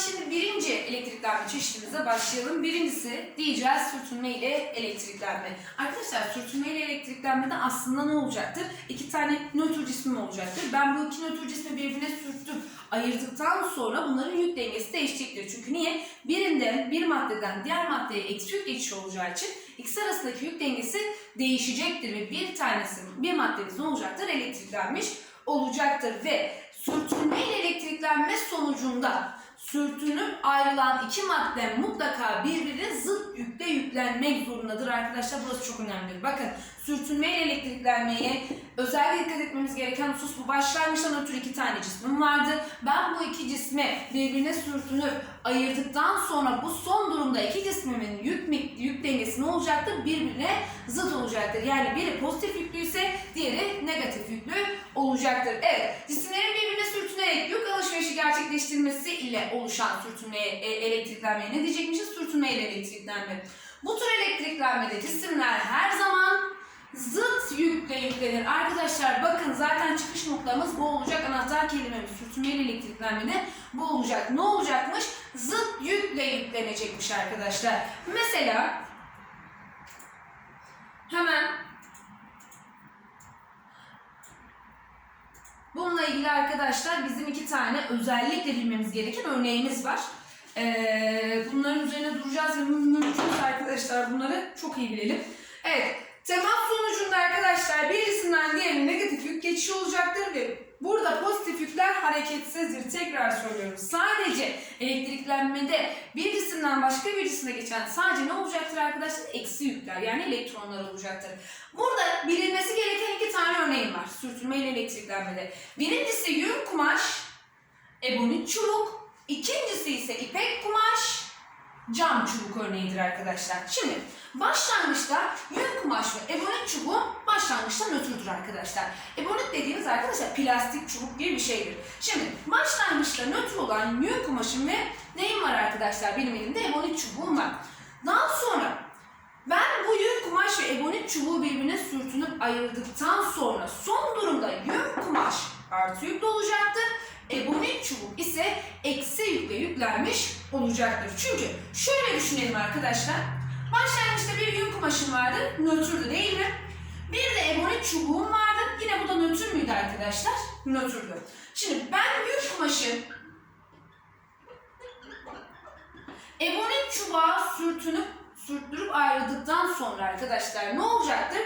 şimdi birinci elektriklenme çeşitimize başlayalım. Birincisi diyeceğiz sürtünme ile elektriklenme. Arkadaşlar sürtünme ile elektriklenmede aslında ne olacaktır? İki tane nötr cismim olacaktır. Ben bu iki nötr cismi birbirine sürttüm. Ayırdıktan sonra bunların yük dengesi değişecektir. Çünkü niye? Birinde bir maddeden diğer maddeye eksi yük geçişi olacağı için ikisi arasındaki yük dengesi değişecektir ve bir tanesi bir maddemiz ne olacaktır? Elektriklenmiş olacaktır ve sürtünme ile elektriklenme sonucunda sürtünüp ayrılan iki madde mutlaka birbirine zıt yükle yüklenmek zorundadır arkadaşlar. Burası çok önemli. Bakın sürtünme ile elektriklenmeye özellikle dikkat etmemiz gereken husus bu. Başlangıçtan ötürü iki tane cismim vardı. Ben bu iki cismi birbirine sürtünüp ayırdıktan sonra bu son durumda iki cismimin yük, yük dengesi ne olacaktır? Birbirine zıt olacaktır. Yani biri pozitif yüklü ise diğeri negatif yüklü olacaktır. Evet, cisimlerin birbirine sürtünerek yük alışverişi gerçekleştirmesi ile oluşan sürtünmeye, e, elektriklenmeye ne diyecekmişiz? Sürtünme ile elektriklenme. Bu tür elektriklenmede cisimler her zaman yükle yüklenir. Arkadaşlar bakın zaten çıkış noktamız bu olacak. Anahtar kelimemiz sürtünme ile elektriklenmede bu olacak. Ne olacakmış? Zıt yükle yüklenecekmiş arkadaşlar. Mesela hemen Bununla ilgili arkadaşlar bizim iki tane özellikle bilmemiz gereken örneğimiz var. Ee, bunların üzerine duracağız ve müm- mümkünse arkadaşlar bunları çok iyi bilelim. Evet, temas sonucunda arkadaşlar birisinden diğerine negatif yük geçişi olacaktır ve burada pozitif yükler hareketsizdir. Tekrar söylüyorum. Sadece elektriklenmede bir cisimden başka bir cisime geçen sadece ne olacaktır arkadaşlar? Eksi yükler yani elektronlar olacaktır. Burada bilinmesi gereken iki tane örneğim var sürtünme ile elektriklenmede. Birincisi yün kumaş, ebonit çubuk. İkincisi ise ipek kumaş, cam çubuk örneğidir arkadaşlar. Şimdi başlangıçta yün kumaş ve ebonit çubuğun başlangıçta nötrdür arkadaşlar. Ebonit dediğiniz arkadaşlar plastik çubuk gibi bir şeydir. Şimdi başlangıçta nötr olan yün kumaşım ve neyim var arkadaşlar? Benim elimde ebonit çubuğum var. Daha sonra ben bu yün kumaş ve ebonit çubuğu birbirine sürtünüp ayırdıktan sonra son durumda yün kumaş artı yüklü olacaktır. Ebonit çubuk ise eksi yükle yüklenmiş olacaktır. Çünkü şöyle düşünelim arkadaşlar. Başlangıçta bir yün kumaşım vardı. Nötrdü değil mi? Bir de ebonit çubuğum vardı. Yine bu da nötr müydü arkadaşlar? Nötrdü. Şimdi ben yün kumaşı ebonit çubuğa sürtünüp sürttürüp ayrıldıktan sonra arkadaşlar ne olacaktır?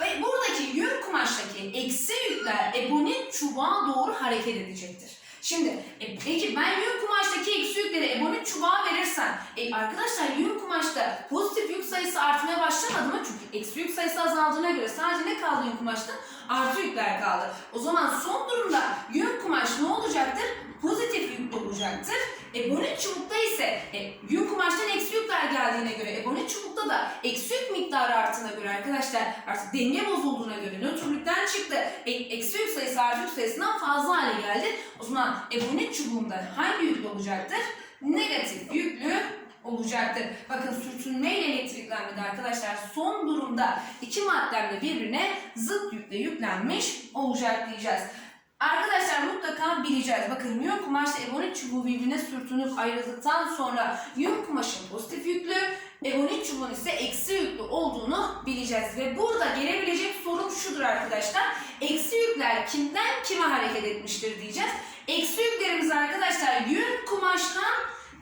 Ve buradaki yün kumaştaki eksi yükler ebonit çubuğa doğru hareket edecektir. Şimdi e, peki ben yün kumaştaki eksi yükleri ebonit çubuğa verirsem e, arkadaşlar yün kumaşta pozitif yük sayısı artmaya başlamadı mı? Çünkü eksi yük sayısı azaldığına göre sadece ne kaldı yün kumaşta? Artı yükler kaldı. O zaman son durumda yün kumaş ne olacaktır? Pozitif yüklü olacaktır. Ebonit çubukta ise e, yün kumaştan eksi yükler geldiğine göre ebonit çubukta da eksi yük miktarı arttığına göre arkadaşlar artık denge bozulduğuna göre nötrlükten çıktı. E, eksi yük sayısı artı yük sayısından fazla hale geldi. O zaman ebonit çubuğunda hangi yüklü olacaktır? Negatif yüklü olacaktır. Bakın sürtünme ile elektriklenmede arkadaşlar son durumda iki maddem de birbirine zıt yükle yüklenmiş olacak diyeceğiz. Arkadaşlar mutlaka bileceğiz. Bakın yün kumaşla ebonit çubuğu birbirine sürtünüp ayrıldıktan sonra yün kumaşın pozitif yüklü, ebonit çubuğun ise eksi yüklü olduğunu bileceğiz. Ve burada gelebilecek sorum şudur arkadaşlar. Eksi yükler kimden kime hareket etmiştir diyeceğiz. Eksi yüklerimiz arkadaşlar yün kumaştan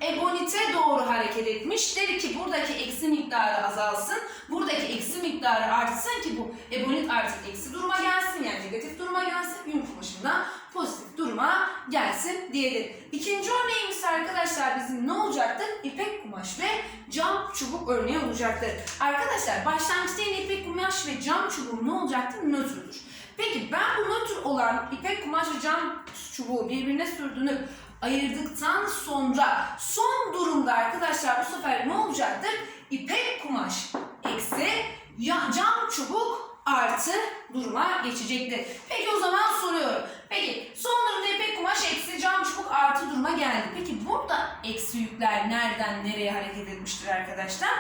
ebonite doğru hareket etmiş. Dedi ki buradaki eksi miktarı azalsın. Buradaki eksi miktarı artsın ki bu ebonit artık eksi duruma gelsin. Yani negatif duruma gelsin. Yün kumaşından pozitif duruma gelsin diyelim. İkinci örneğimiz arkadaşlar bizim ne olacaktır? İpek kumaş ve cam çubuk örneği olacaktır. Arkadaşlar başlangıçta ipek kumaş ve cam çubuğum ne olacaktır? Nötrdür. Peki ben bu nötr olan ipek kumaş ve cam çubuğu birbirine sürdürüp ayırdıktan sonra son durumda arkadaşlar bu sefer ne olacaktır? İpek kumaş eksi cam çubuk artı duruma geçecektir. Peki o zaman soruyorum. Peki son durumda ipek kumaş eksi cam çubuk artı duruma geldi. Peki burada eksi yükler nereden nereye hareket etmiştir arkadaşlar?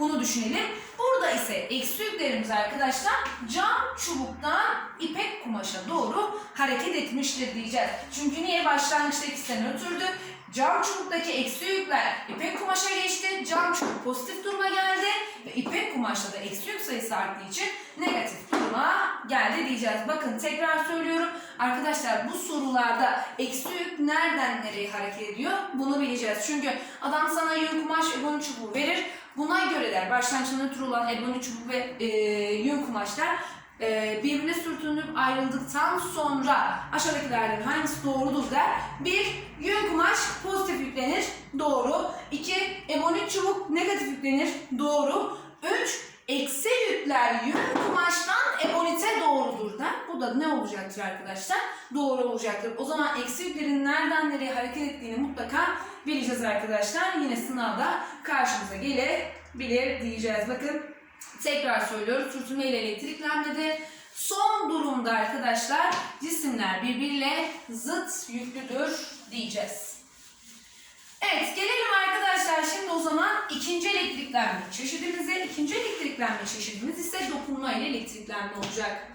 Bunu düşünelim. Burada ise eksi yüklerimiz arkadaşlar cam çubuktan ipek kumaşa doğru hareket etmiştir diyeceğiz. Çünkü niye başlangıçta ikisi nötrdü? Cam çubuktaki eksi yükler ipek kumaşa geçti. Cam çubuk pozitif duruma geldi. Ve ipek kumaşta da eksi yük sayısı arttığı için negatif duruma geldi diyeceğiz. Bakın tekrar söylüyorum. Arkadaşlar bu sorularda eksi yük nereden nereye hareket ediyor? Bunu bileceğiz. Çünkü adam sana yün kumaş ebony çubuğu verir. Buna göre der başlangıçta nötr olan ebony çubuk ve e, yün kumaşlar e, birbirine sürtünüp ayrıldıktan sonra aşağıdakilerden hangisi doğrudur der. Bir, yün kumaş pozitif yüklenir. Doğru. İki, ebony çubuk negatif yüklenir. Doğru. Üç, eksi yükler yün kumaştan ebonite doğrudur der. Bu ne olacaktır arkadaşlar? Doğru olacaktır. O zaman eksi yüklerin nereden nereye hareket ettiğini mutlaka bileceğiz arkadaşlar. Yine sınavda karşımıza gelebilir diyeceğiz. Bakın tekrar söylüyoruz. Sürtünme ile elektriklenmede son durumda arkadaşlar cisimler birbiriyle zıt yüklüdür diyeceğiz. Evet gelelim arkadaşlar şimdi o zaman ikinci elektriklenme çeşidimize. İkinci elektriklenme çeşidimiz ise dokunma ile elektriklenme olacak.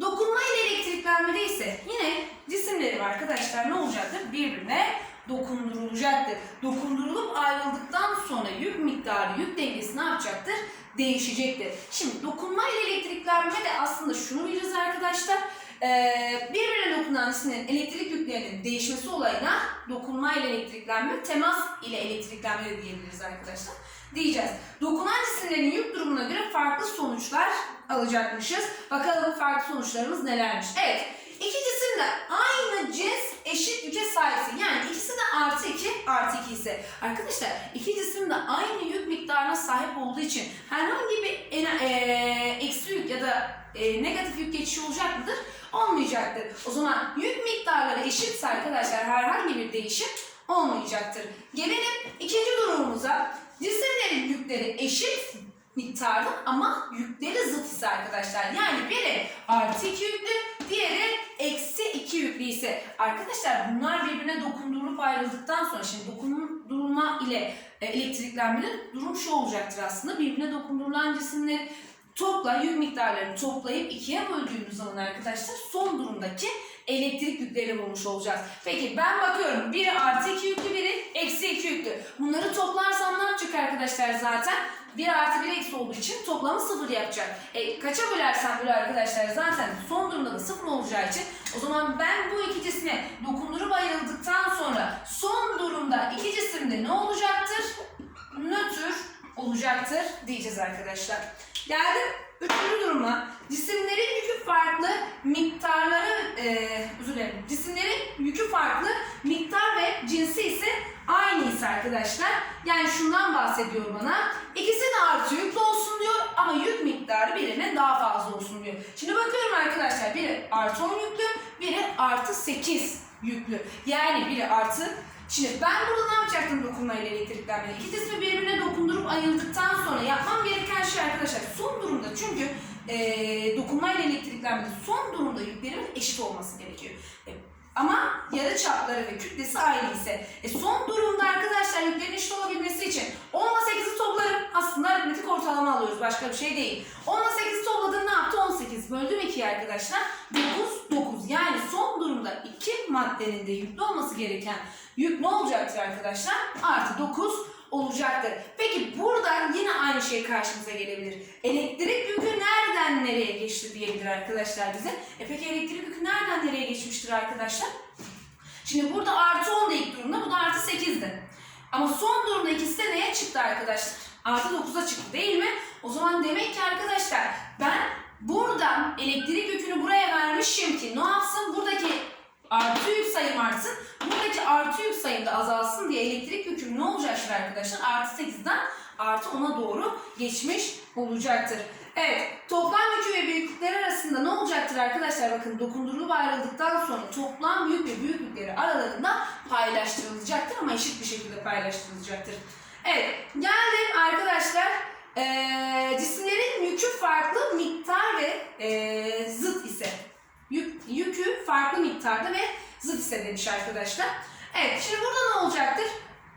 Dokunma ile elektriklenmede ise yine cisimlerim arkadaşlar ne olacaktır? Birbirine dokundurulacaktır. Dokundurulup ayrıldıktan sonra yük miktarı, yük dengesi ne yapacaktır? Değişecektir. Şimdi dokunma ile elektriklenme aslında şunu biliriz arkadaşlar. Ee, birbirine dokunan cisimlerin elektrik yüklerinin değişmesi olayına dokunma ile elektriklenme, temas ile elektriklenme de diyebiliriz arkadaşlar. Diyeceğiz. Dokunan cisimlerin yük durumuna göre farklı sonuçlar alacakmışız. Bakalım farklı sonuçlarımız nelermiş. Evet. İki cisim de aynı cins eşit yüke sahipse yani ikisi de artı 2 artı 2 ise arkadaşlar iki cisim de aynı yük miktarına sahip olduğu için herhangi bir ene- eee, eksi yük ya da eee, negatif yük geçişi olacak mıdır? Olmayacaktır. O zaman yük miktarları eşitse arkadaşlar herhangi bir değişim olmayacaktır. Gelelim ikinci durumumuza. Cisimlerin yükleri eşit miktarda ama yükleri zıt ise arkadaşlar. Yani biri artı 2 yüklü, diğeri eksi 2 yüklü ise arkadaşlar bunlar birbirine dokundurulup ayrıldıktan sonra şimdi dokundurulma ile e, elektriklenmede durum şu olacaktır aslında. Birbirine dokundurulan cisimleri topla yük miktarlarını toplayıp ikiye böldüğümüz zaman arkadaşlar son durumdaki elektrik yüklerini bulmuş olacağız. Peki ben bakıyorum biri artı 2 yüklü biri eksi 2 yüklü. Bunları toplarsam ne yapacak arkadaşlar zaten? 1 artı 1 eksi olduğu için toplamı 0 yapacak. E, kaça bölersem böyle arkadaşlar zaten son durumda da 0 olacağı için o zaman ben bu iki cisme dokundurup ayrıldıktan sonra son durumda iki cisimde ne olacaktır? Nötr olacaktır diyeceğiz arkadaşlar. Geldim üçüncü duruma. Cisimlerin yükü farklı, miktarları, e, özür dilerim, cisimlerin yükü farklı, miktar ve cinsi ise aynı ise arkadaşlar. Yani şundan bahsediyor bana. İkisi de artı yüklü olsun diyor ama yük miktarı birine daha fazla olsun diyor. Şimdi bakıyorum arkadaşlar biri artı 10 yüklü, artı 8 yüklü. Yani biri artı Şimdi ben burada ne yapacaktım dokunma ile elektriklenmede? İki cismi birbirine dokundurup ayırdıktan sonra yapmam gereken şey arkadaşlar son durumda çünkü eee dokunma ile elektriklenmede son durumda yüklerimin eşit olması gerekiyor. E, ama yarı çapları ve kütlesi aynı ise e, son durumda arkadaşlar yüklerin eşit olabilmesi için 10 ile 8'i toplarım. Aslında aritmetik ortalama alıyoruz. Başka bir şey değil. 10 ile 8'i topladım ne yaptı? 18. Böldüm 2'ye arkadaşlar. 9, 9. Yani son durumda iki maddenin de yüklü olması gereken yük ne olacaktır arkadaşlar? Artı 9 olacaktır. Peki buradan yine aynı şey karşımıza gelebilir. Elektrik yükü nereden nereye geçti diyebilir arkadaşlar bize. E peki elektrik yükü nereden nereye geçmiştir arkadaşlar? Şimdi burada artı 10 da ilk durumda, bu da artı 8'di. Ama son durumda ikisi de neye çıktı arkadaşlar? Artı 9'a çıktı değil mi? O zaman demek ki arkadaşlar ben buradan elektrik yükünü buraya vermişim ki ne yapsın? Buradaki artı yük sayım artsın. Buradaki artı yük sayım da azalsın diye elektrik yüküm ne olacaktır arkadaşlar? Artı 8'den artı 10'a doğru geçmiş olacaktır. Evet, toplam yükü ve büyüklükleri arasında ne olacaktır arkadaşlar? Bakın dokundurulup ayrıldıktan sonra toplam yük ve büyüklükleri aralarında paylaştırılacaktır ama eşit bir şekilde paylaştırılacaktır. Evet, geldim arkadaşlar. Ee, cisimlerin yükü farklı miktar ve ee, zıt ise. Yük, yükü farklı miktarda ve zıt ise demiş arkadaşlar. Evet, şimdi burada ne olacaktır?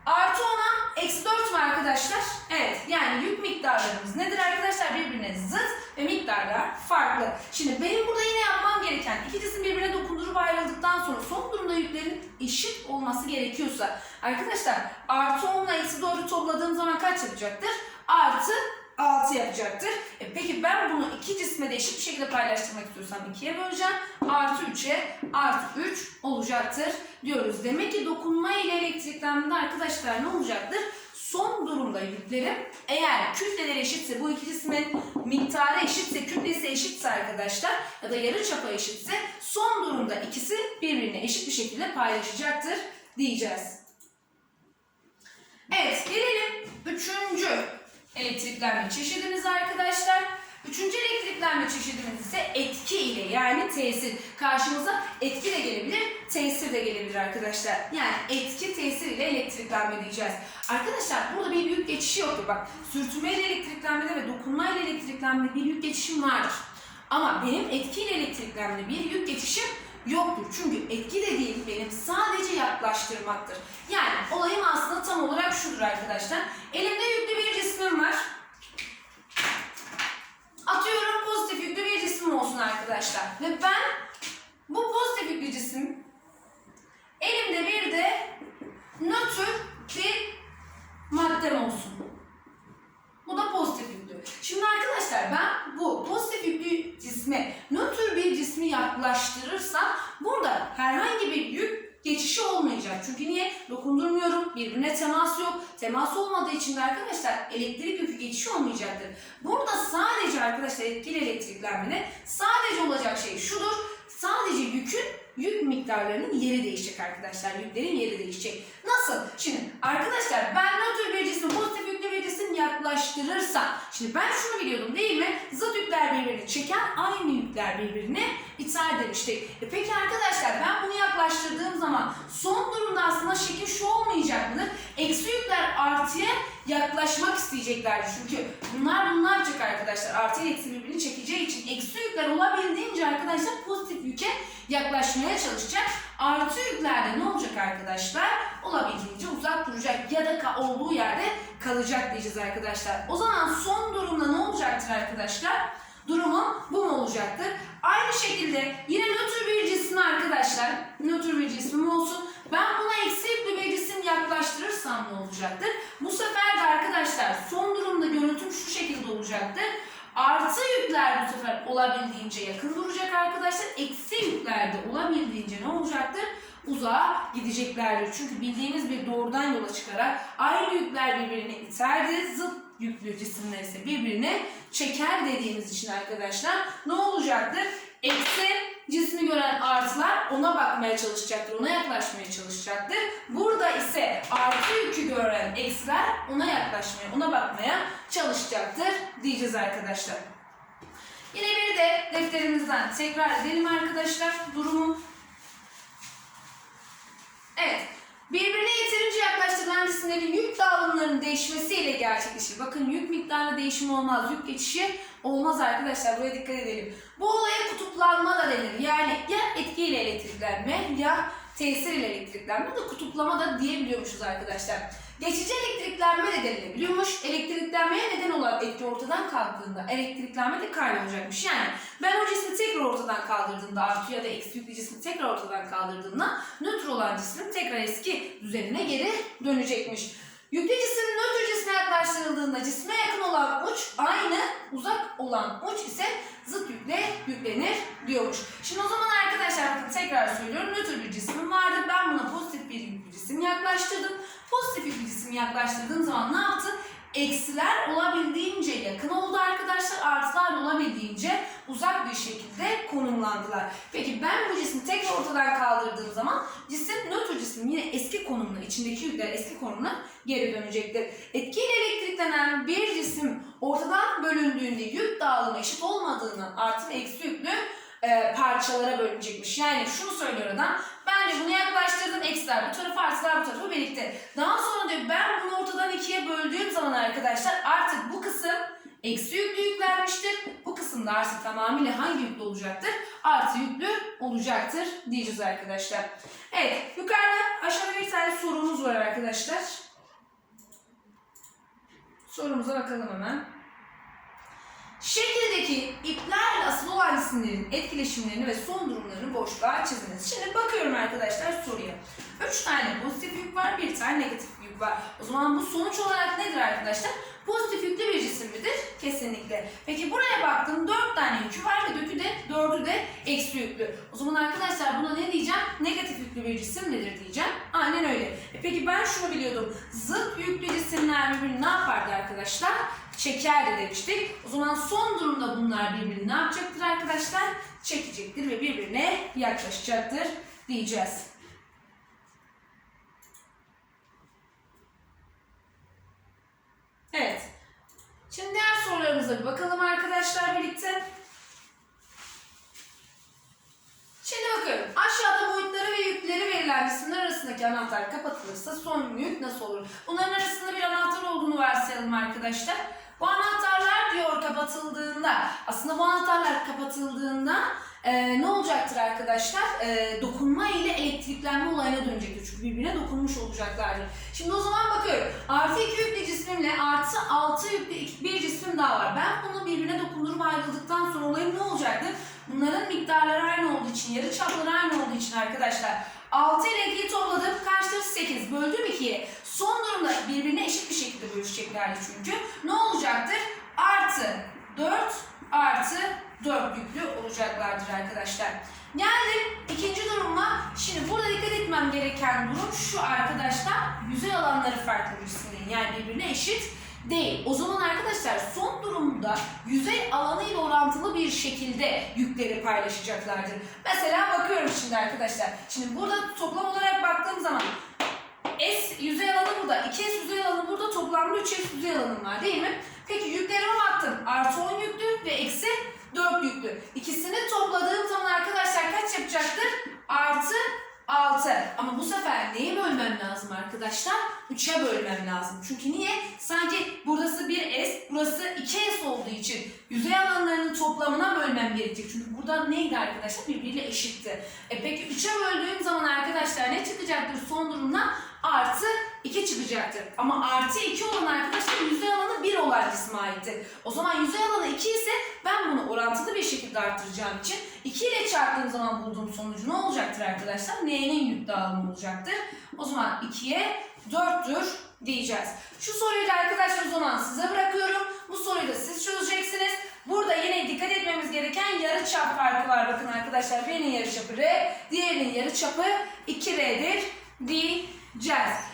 Artı 10'a eksi 4 mü arkadaşlar? Evet yani yük miktarlarımız nedir arkadaşlar? Birbirine zıt ve miktarlar farklı. Şimdi benim burada yine yapmam gereken iki cisim birbirine dokundurup ayrıldıktan sonra son durumda yüklerin eşit olması gerekiyorsa arkadaşlar artı 10 ile eksi 4'ü topladığım zaman kaç yapacaktır? Artı 6 yapacaktır. E peki ben bunu iki cisme de eşit bir şekilde paylaştırmak istiyorsam 2'ye böleceğim. Artı 3'e artı 3 olacaktır diyoruz. Demek ki dokunma ile elektriklenmede arkadaşlar ne olacaktır? Son durumda yüklerim eğer kütleleri eşitse bu iki cismin miktarı eşitse kütlesi eşitse arkadaşlar ya da yarı çapı eşitse son durumda ikisi birbirine eşit bir şekilde paylaşacaktır diyeceğiz. Evet gelelim üçüncü elektriklenme çeşidimiz arkadaşlar. Üçüncü elektriklenme çeşidimiz ise etki ile yani tesir. Karşımıza etki de gelebilir, tesir de gelebilir arkadaşlar. Yani etki, tesir ile elektriklenme diyeceğiz. Arkadaşlar burada bir yük geçişi yoktur. Bak sürtünme ile elektriklenmede ve dokunma ile elektriklenmede bir yük geçişim vardır. Ama benim etki ile elektriklenmede bir yük geçişim yoktur. Çünkü etki de değil benim sadece yaklaştırmaktır. Yani olayım aslında tam olarak şudur arkadaşlar. Elimde yüklü bir cismim var. Atıyorum pozitif yüklü bir cisim olsun arkadaşlar. Ve ben bu pozitif yüklü cisim elimde bir de nötr bir maddem olsun. Bu da pozitif yüklü. Şimdi arkadaşlar ben bu pozitif yüklü cisme nötr bir cismi yaklaştırırsam burada herhangi bir yük geçişi olmayacak. Çünkü niye? Dokundurmuyorum. Birbirine temas yok. Temas olmadığı için de arkadaşlar elektrik yükü geçişi olmayacaktır. Burada sadece arkadaşlar etkili elektriklenmede sadece olacak şey şudur. Sadece yükün yük miktarlarının yeri değişecek arkadaşlar. Yüklerin yeri değişecek. Nasıl? Şimdi arkadaşlar ben nötr bir cismi pozitif yüklü bir cisim yaklaştırırsam şimdi ben şunu biliyordum değil mi? Zıt yükler birbirini çeker, aynı yükler birbirini iter demiştik. E peki arkadaşlar ben bunu yaklaştırdığım zaman son durumda aslında şekil şu olmayacak mıdır? Eksi yükler artıya yaklaşmak isteyeceklerdi. Çünkü bunlar bunlar yapacak arkadaşlar. Artı ile eksi birbirini çekeceği için eksi yükler olabildiğince arkadaşlar pozitif yüke yaklaşmaya çalışacak. Artı yüklerde ne olacak arkadaşlar? Olabildiğince uzak duracak ya da olduğu yerde kalacak diyeceğiz arkadaşlar. O zaman son durumda ne olacaktır arkadaşlar? Durumum bu mu olacaktır? Aynı şekilde yine nötr bir cismi arkadaşlar, nötr bir cismim olsun. Ben buna eksi yüklü bir cisim yaklaştırırsam ne olacaktır? Bu sefer de arkadaşlar son durumda görüntüm şu şekilde olacaktır. Artı yükler bu sefer olabildiğince yakın duracak arkadaşlar. Eksi yükler de olabildiğince ne olacaktır? Uzağa gideceklerdir. Çünkü bildiğimiz bir doğrudan yola çıkarak aynı yükler birbirine iterdi. Zıt yüklü cisimler ise birbirine çeker dediğimiz için arkadaşlar ne olacaktır? Eksi cismi gören artılar ona bakmaya çalışacaktır, ona yaklaşmaya çalışacaktır. Burada ise artı yükü gören eksiler ona yaklaşmaya, ona bakmaya çalışacaktır diyeceğiz arkadaşlar. Yine bir de defterimizden tekrar edelim arkadaşlar durumu. Evet. Birbirine yeterince yaklaştırılan cisimlerin yük dağılımlarının değişmesiyle gerçekleşir. Bakın yük miktarında değişim olmaz, yük geçişi olmaz arkadaşlar. Buraya dikkat edelim. Bu olaya kutuplanma da denir. Yani ya etkiyle elektriklenme ya tesir ile elektriklenme de kutuplama da diyebiliyormuşuz arkadaşlar. Geçici elektriklenme de denilebiliyormuş. Elektriklenmeye neden olan etki ortadan kalktığında elektriklenme de kaybolacakmış. Yani ben o cismi tekrar ortadan kaldırdığımda artı ya da eksi yüklü cismi tekrar ortadan kaldırdığımda nötr olan cismin tekrar eski düzenine geri dönecekmiş. Yüklü nötr cisme yaklaştırıldığında cisme yakın olan uç aynı, uzak olan uç ise zıt yükle yüklenir diyormuş. Şimdi o zaman arkadaşlar tekrar söylüyorum. Nötr bir cismim vardı. Ben buna pozitif bir yüklü cisim yaklaştırdım. Pozitif yüklü cisim yaklaştırdığım zaman ne yaptı? Eksiler olabildiğince yakın oldu arkadaşlar. Artılar olabildiğince uzak bir şekilde konumlandılar. Peki ben bu cismi tekrar ortadan kaldırdığım zaman cisim nötr cisim yine eski konumuna, içindeki yükler eski konumuna geri dönecektir. Etkiyle elektriklenen bir cisim ortadan bölündüğünde yük dağılımı eşit olmadığını artı ve eksi yüklü e, parçalara bölünecekmiş. Yani şunu söylüyor adam. Bence bunu yaklaştırdım. Eksiler bu tarafa, artılar bu tarafa birlikte. Daha sonra diyor ben bunu ortadan ikiye böldüğüm zaman arkadaşlar artık bu kısım eksi yüklü yüklenmiştir. Bu kısımda artık tamamıyla hangi yüklü olacaktır? Artı yüklü olacaktır diyeceğiz arkadaşlar. Evet yukarıda aşağıda bir tane sorumuz var arkadaşlar. Sorumuza bakalım hemen. Şekildeki iplerle asılı olan cisimlerin etkileşimlerini ve son durumlarını boşluğa çiziniz. Şimdi bakıyorum arkadaşlar soruya. Üç tane pozitif yük var, bir tane negatif yük var. O zaman bu sonuç olarak nedir arkadaşlar? Pozitif yüklü bir cisim midir? Kesinlikle. Peki buraya baktım dört tane yükü var ve dökü de dördü de eksi yüklü. O zaman arkadaşlar buna ne diyeceğim? Negatif yüklü bir cisim nedir diyeceğim. Aynen öyle. E peki ben şunu biliyordum. Zıt yüklü cisimler birbirini ne yapardı arkadaşlar? Çekerdi demiştik. O zaman son durumda bunlar birbirini ne yapacaktır arkadaşlar? Çekecektir ve birbirine yaklaşacaktır diyeceğiz. Evet. Şimdi diğer sorularımıza bir bakalım arkadaşlar birlikte. Şimdi bakıyorum. Aşağıda boyutları ve yükleri verilen cisimler arasındaki anahtar kapatılırsa son yük nasıl olur? Bunların arasında bir anahtar olduğunu varsayalım arkadaşlar. Bu anahtarlar diyor kapatıldığında, aslında bu anahtarlar kapatıldığında e, ne olacaktır arkadaşlar? E, dokunma ile elektriklenme olayına dönecektir. Çünkü birbirine dokunmuş olacaklardır. Şimdi o zaman bakıyorum. Artı 2 yüklü cismimle artı 6 yüklü bir cismim daha var. Ben bunu birbirine dokundurup ayrıldıktan sonra olayım ne olacaktır? Bunların miktarları aynı olduğu için, yarı çapları aynı olduğu için arkadaşlar 6 ile 2'yi topladım. Kaçtır? 8. Böldüm 2'ye. Son durumda birbirine eşit bir şekilde bölüşeceklerdi çünkü. Ne olacaktır? Artı 4 artı 4 yüklü olacaklardır arkadaşlar. Geldim ikinci duruma. Şimdi burada dikkat etmem gereken durum şu arkadaşlar. Yüzey alanları farklı bir cisimlerin yani birbirine eşit değil. O zaman arkadaşlar son durumda yüzey alanı ile orantılı bir şekilde yükleri paylaşacaklardır. Mesela bakıyorum şimdi arkadaşlar. Şimdi burada toplam olarak baktığım zaman S yüzey alanı burada, 2S yüzey alanı burada, toplamda 3S yüzey alanım var değil mi? Peki yüklerime baktım. Artı 10 yüklü ve eksi 4 yüklü. İkisini topladığım zaman arkadaşlar kaç yapacaktır? Artı 6. Ama bu sefer neyi bölmem lazım arkadaşlar? 3'e bölmem lazım. Çünkü niye? Sanki burası 1S, burası 2S olduğu için yüzey alanlarının toplamına bölmem gerekecek. Çünkü burada neydi arkadaşlar? Birbiriyle eşitti. E peki 3'e böldüğüm zaman arkadaşlar ne çıkacaktır son durumda? Artı 2 çıkacaktır. Ama artı 2 olan arkadaşlar yüzey alanı 1 olan cisme aittir. O zaman yüzey alanı 2 ise ben bunu orantılı bir şekilde arttıracağım için 2 ile çarptığım zaman bulduğum sonucu ne olacaktır arkadaşlar? N'nin yük dağılımı olacaktır. O zaman 2'ye 4'tür diyeceğiz. Şu soruyu da arkadaşlar o zaman size bırakıyorum. Bu soruyu da siz çözeceksiniz. Burada yine dikkat etmemiz gereken yarı çap farkı var. Bakın arkadaşlar birinin yarı çapı R, diğerinin yarı çapı 2R'dir diyeceğiz.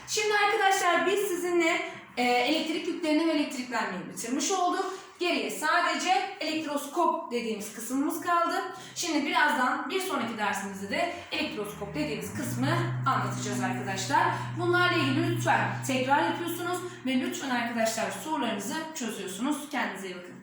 Şimdi arkadaşlar biz sizinle e, elektrik yüklerini ve elektriklenmeyi bitirmiş olduk. Geriye sadece elektroskop dediğimiz kısmımız kaldı. Şimdi birazdan bir sonraki dersimizde de elektroskop dediğimiz kısmı anlatacağız arkadaşlar. Bunlarla ilgili lütfen tekrar yapıyorsunuz ve lütfen arkadaşlar sorularınızı çözüyorsunuz. Kendinize iyi bakın.